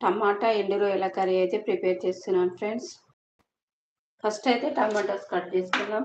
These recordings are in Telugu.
టమాటా ఎండు రొయ్యల కర్రీ అయితే ప్రిపేర్ చేస్తున్నాను ఫ్రెండ్స్. ఫస్ట్ అయితే టమాటాస్ కట్ చేసుకుందాం.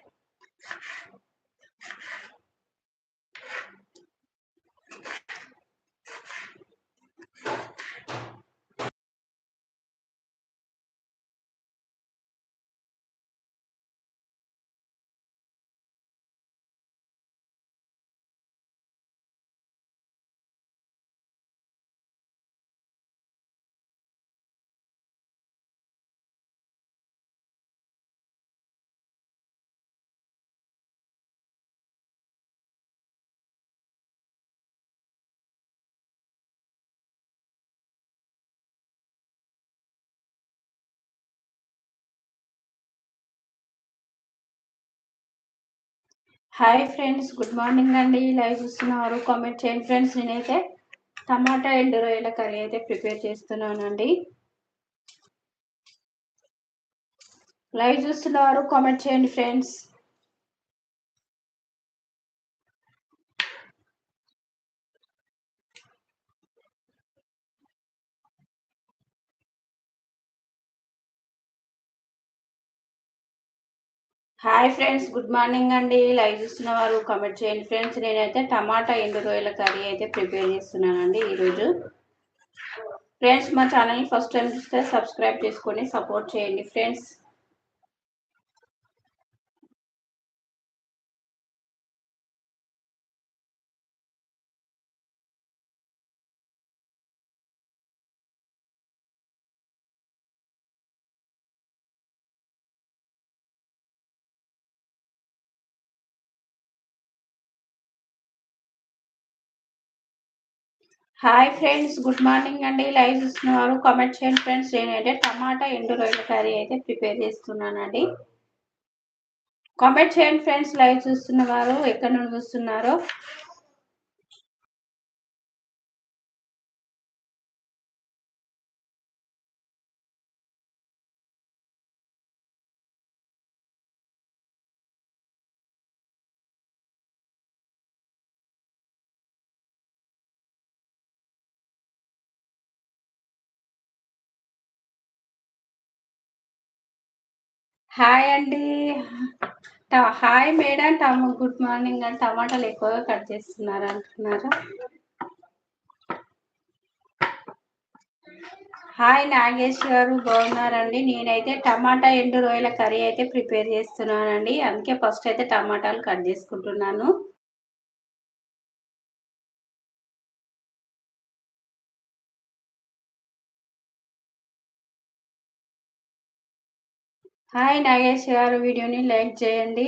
హాయ్ ఫ్రెండ్స్ గుడ్ మార్నింగ్ అండి. లైవ్ చూస్తున్నారు. కామెంట్ చేయండి ఫ్రెండ్స్ నేనైతే టమాటా ఎండు రొయ్యల కర్రీ అయితే ప్రిపేర్ చేస్తున్నానండి. లైవ్ చూస్తున్నారు. కామెంట్ చేయండి friends hi friends good morning అండి. లైవ్ చూస్తున్న వారు కామెంట్ చేయండి ఫ్రెండ్స్. నేనైతే టమాటా ఎండు రొయ్యల కర్రీ అయితే ప్రిపేర్ చేస్తున్నానండి ఈరోజు. ఫ్రెండ్స్ మా ఛానల్ని ఫస్ట్ టైం చూస్తే సబ్స్క్రైబ్ చేసుకొని సపోర్ట్ చేయండి friends. Hi friends good morning అండి. లైవ్ చూస్తున్నవారు కామెంట్ చేయండి ఫ్రెండ్స్ నేనైతే టమాటా ఎండు రొయ్యల కర్రీ అయితే ప్రిపేర్ చేస్తున్నానండి. కామెంట్ చేయండి ఫ్రెండ్స్ లైవ్ చూస్తున్న వారు ఎక్కడ నుండి చూస్తున్నారో హాయ్ అండి. Hi madam. టమ గుడ్ మార్నింగ్ అని టమాటాలు ఎక్కువగా కట్ చేస్తున్నారు అంటున్నారు? హాయ్ నాగేష్ గారు బాగున్నారండి. నేనైతే టమాటా ఎండు రొయ్యల కర్రీ అయితే ప్రిపేర్ చేస్తున్నానండి. అందుకే ఫస్ట్ అయితే టమాటాలు కట్ చేసుకుంటున్నాను. హాయ్ నాగేష్ గారు వీడియోని లైక్ చేయండి.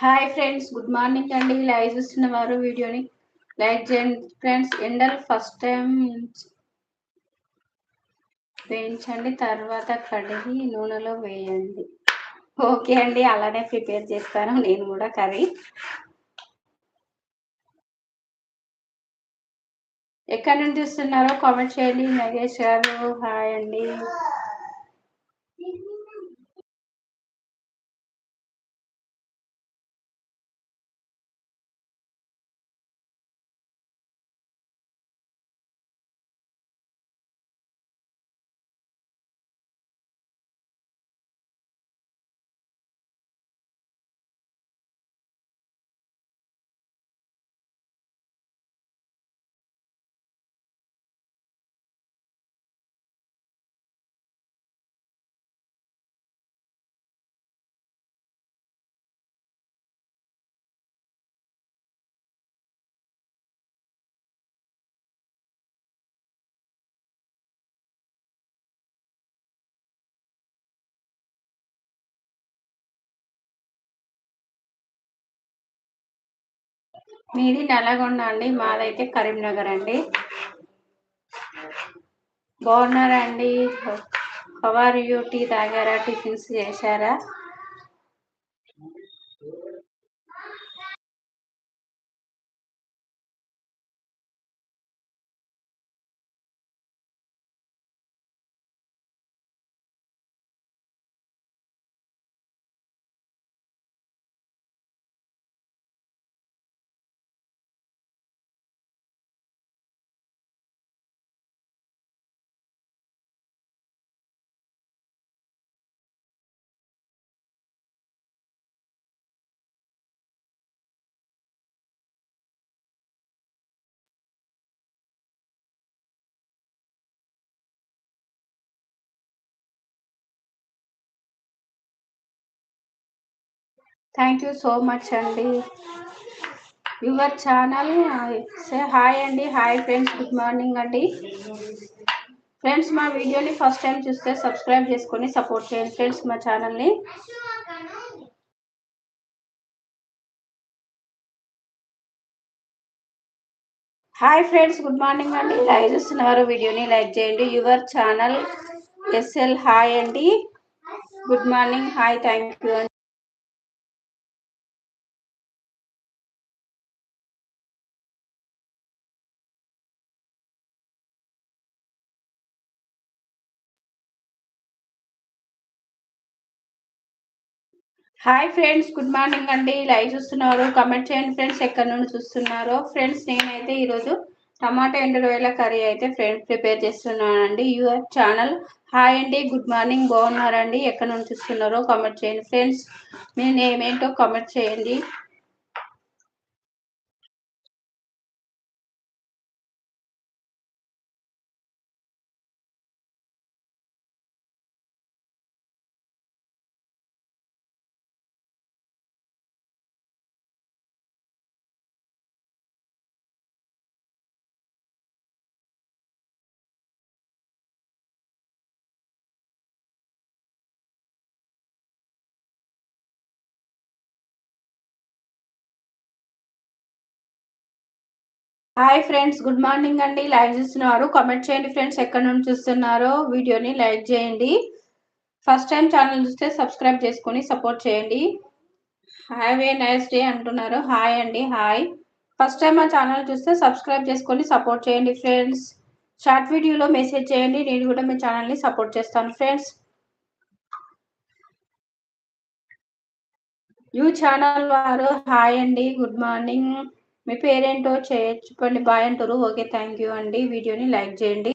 హాయ్ ఫ్రెండ్స్ గుడ్ మార్నింగ్ అండి. లైవ్ చూస్తున్న వారు వీడియోని లైక్ చేయండి. ఫ్రెండ్స్ ఎండలు ఫస్ట్ టైం వేయించండి తర్వాత కడిగి నూనెలో వేయండి. ఓకే అండి అలానే ప్రిపేర్ చేస్తాను. నేను కూడా కర్రీ. ఎక్కడి నుంచి చూస్తున్నారో కామెంట్ చేయండి. నగేష్ గారు హాయ్ అండి. మీది నల్లగొండ అండి. మాదైతే కరీంనగర్ అండి. బాగున్నారా అండి? హవార్ యూ టీ తాగారా? టిఫిన్స్ చేశారా? థ్యాంక్ యూ సో మచ్ అండి. యువర్ ఛానల్ సే హాయ్ అండి హాయ్ ఫ్రెండ్స్ గుడ్ మార్నింగ్ అండి. ఫ్రెండ్స్ మా వీడియోని ఫస్ట్ టైం చూస్తే సబ్స్క్రైబ్ చేసుకొని సపోర్ట్ చేయండి ఫ్రెండ్స్ మా ఛానల్ని. హాయ్ ఫ్రెండ్స్ గుడ్ మార్నింగ్ అండి. లైవ్ చూస్తున్నారు వీడియోని లైక్ చేయండి. యువర్ ఛానల్ ఎస్ఎల్ హాయ్ అండి. Good morning hi thank you అండి. హాయ్ ఫ్రెండ్స్ గుడ్ మార్నింగ్ అండి. లైవ్ చూస్తున్నారు. కమెంట్ చేయండి ఫ్రెండ్స్ ఎక్కడి నుండి చూస్తున్నారో? ఫ్రెండ్స్ నేనైతే ఈరోజు టమాటా ఎండు కర్రీ అయితే ఫ్రెండ్స్ ప్రిపేర్ చేస్తున్నానండి. యూఆర్ ఛానల్ హాయ్ అండి గుడ్ మార్నింగ్ బాగున్నారండి? ఎక్కడి నుండి చూస్తున్నారో? కమెంట్ చేయండి ఫ్రెండ్స్ మీ నేమ్ ఏంటో చేయండి. హాయ్ ఫ్రెండ్స్ గుడ్ మార్నింగ్ అండి. లైవ్ చూస్తున్నారు. కామెంట్ చేయండి ఫ్రెండ్స్ ఎక్కడి నుండి చూస్తున్నారో? వీడియోని లైక్ చేయండి. ఫస్ట్ టైం ఛానల్ చూస్తే సబ్స్క్రైబ్ చేసుకొని సపోర్ట్ చేయండి. హ్యావ్ ఏ నైస్ డే అంటున్నారు. హాయ్ అండి హాయ్ ఫస్ట్ టైం మా ఛానల్ చూస్తే సబ్స్క్రైబ్ చేసుకొని సపోర్ట్ చేయండి ఫ్రెండ్స్ షార్ట్ వీడియోలో మెసేజ్ చేయండి. నేను కూడా మీ ఛానల్ని సపోర్ట్ చేస్తాను ఫ్రెండ్స్ యూ ఛానల్ వారు హాయ్ అండి గుడ్ మార్నింగ్ మీ పేరేంటో చేయొచ్చు. చెప్పండి. బాయ్ అంటారు. ఓకే. థ్యాంక్ యూ అండి. వీడియోని లైక్ చేయండి.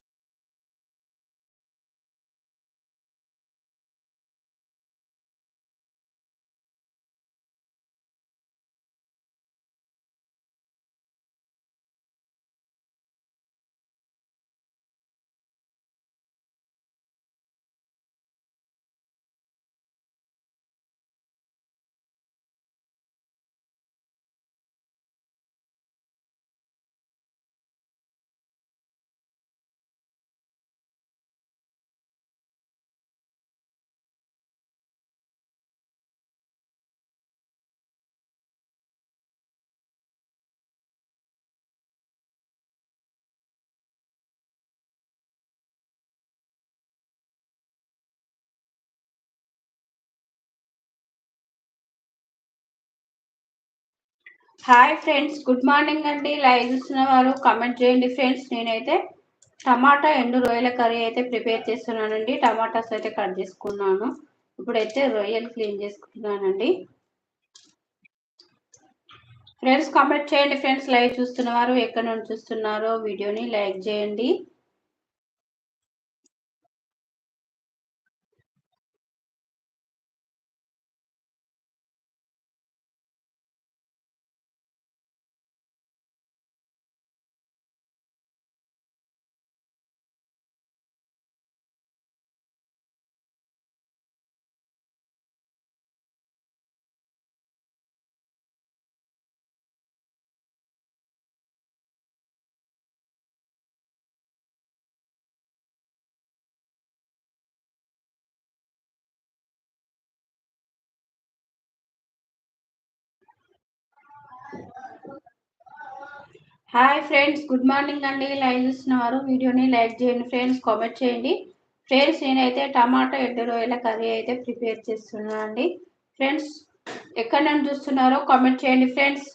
హాయ్ ఫ్రెండ్స్ గుడ్ మార్నింగ్ అండి. లైవ్ చూసిన వారు కమెంట్ చేయండి ఫ్రెండ్స్ నేనైతే టమాటా ఎండు రొయ్యల కర్రీ అయితే ప్రిపేర్ చేస్తున్నానండి. టమాటాస్ అయితే కట్ చేసుకున్నాను. ఇప్పుడైతే రొయ్యలు క్లీన్ చేసుకుంటున్నానండి. ఫ్రెండ్స్ కమెంట్ చేయండి ఫ్రెండ్స్ లైవ్ చూస్తున్న వారు ఎక్కడ నుండి చూస్తున్నారో వీడియోని లైక్ చేయండి. హాయ్ ఫ్రెండ్స్ గుడ్ మార్నింగ్ అండి. లైవ్ చూస్తున్నారు వీడియోని లైక్ చేయండి ఫ్రెండ్స్ కామెంట్ చేయండి. ఫ్రెండ్స్ నేనైతే టమాటా ఎడ్డు రొయ్యల కర్రీ అయితే ప్రిపేర్ చేస్తున్నాను అండి ఫ్రెండ్స్ ఎక్కడ నన్ను చూస్తున్నారో కామెంట్ చేయండి friends.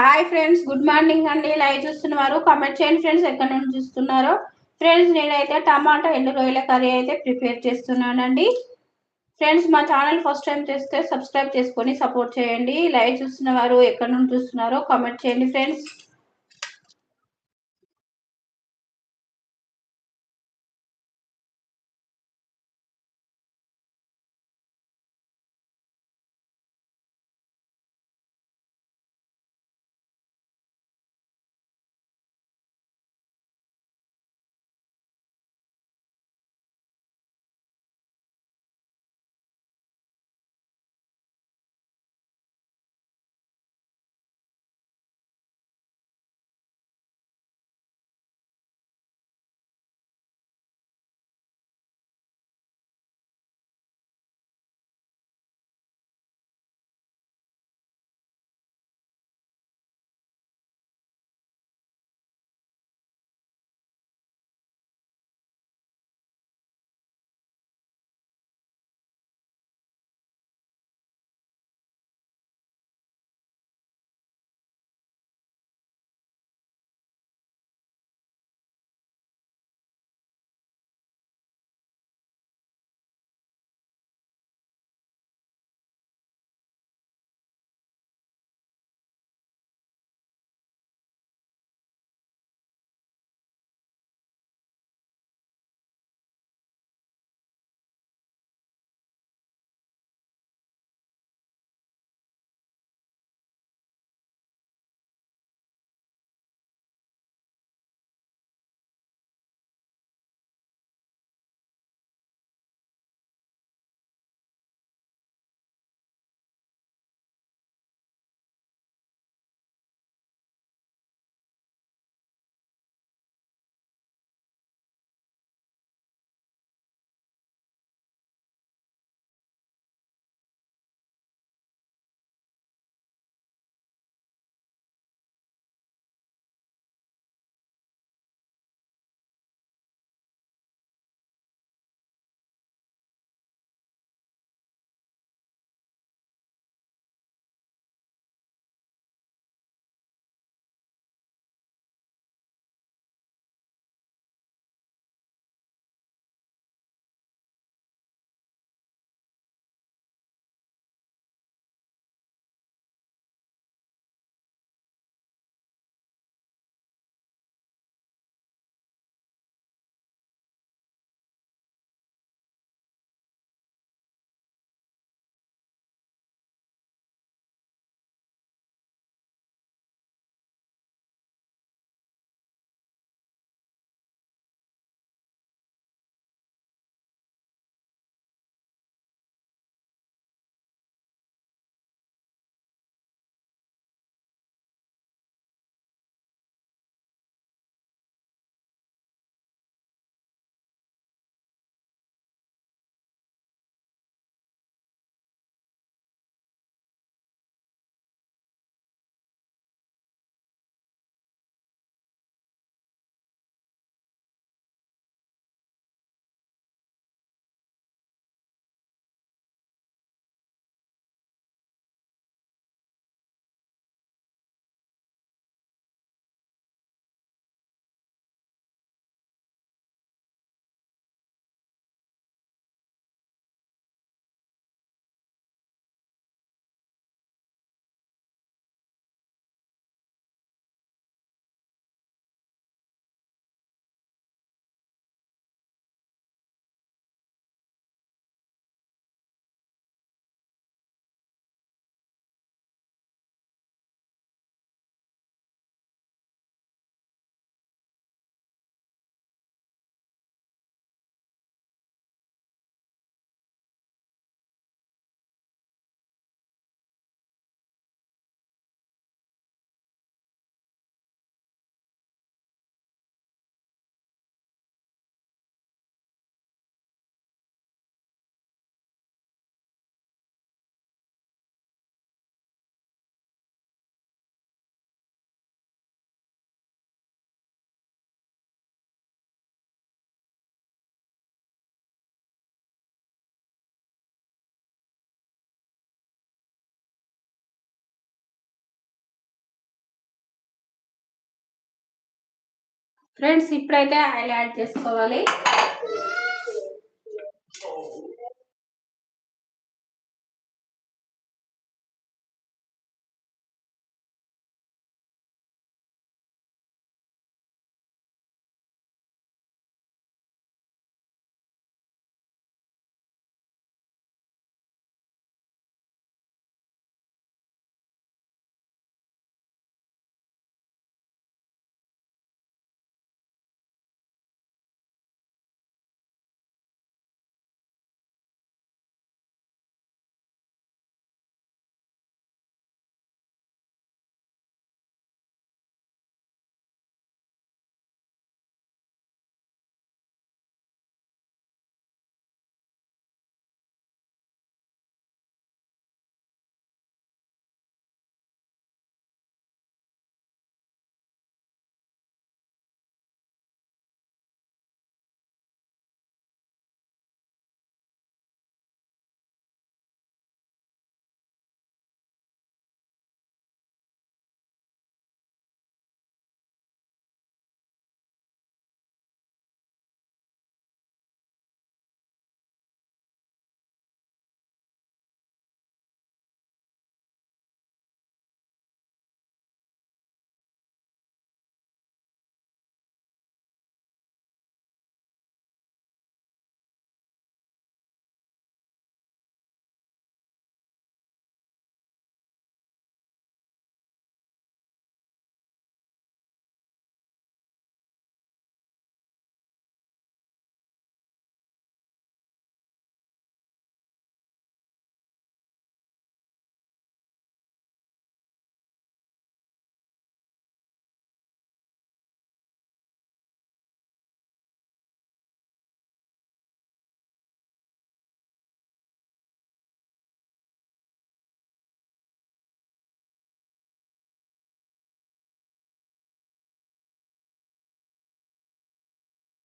Hi friends good morning అండి. లైవ్ చూస్తున్నారు కమెంట్ చేయండి ఫ్రెండ్స్ ఎక్కడ నుండి చూస్తున్నారో. ఫ్రెండ్స్ నేనైతే టమాటా ఎండు రొయ్యల కర్రీ అయితే ప్రిపేర్ చేస్తున్నానండి. ఫ్రెండ్స్ మా ఛానల్ ఫస్ట్ టైం చేస్తే సబ్స్క్రైబ్ చేసుకొని సపోర్ట్ చేయండి. లైవ్ చూస్తున్న వారు ఎక్కడ నుండి చూస్తున్నారో కామెంట్ చేయండి ఫ్రెండ్స్. ఫ్రెండ్స్ ఇప్పుడైతే ఆయిల్ యాడ్ చేసుకోవాలి.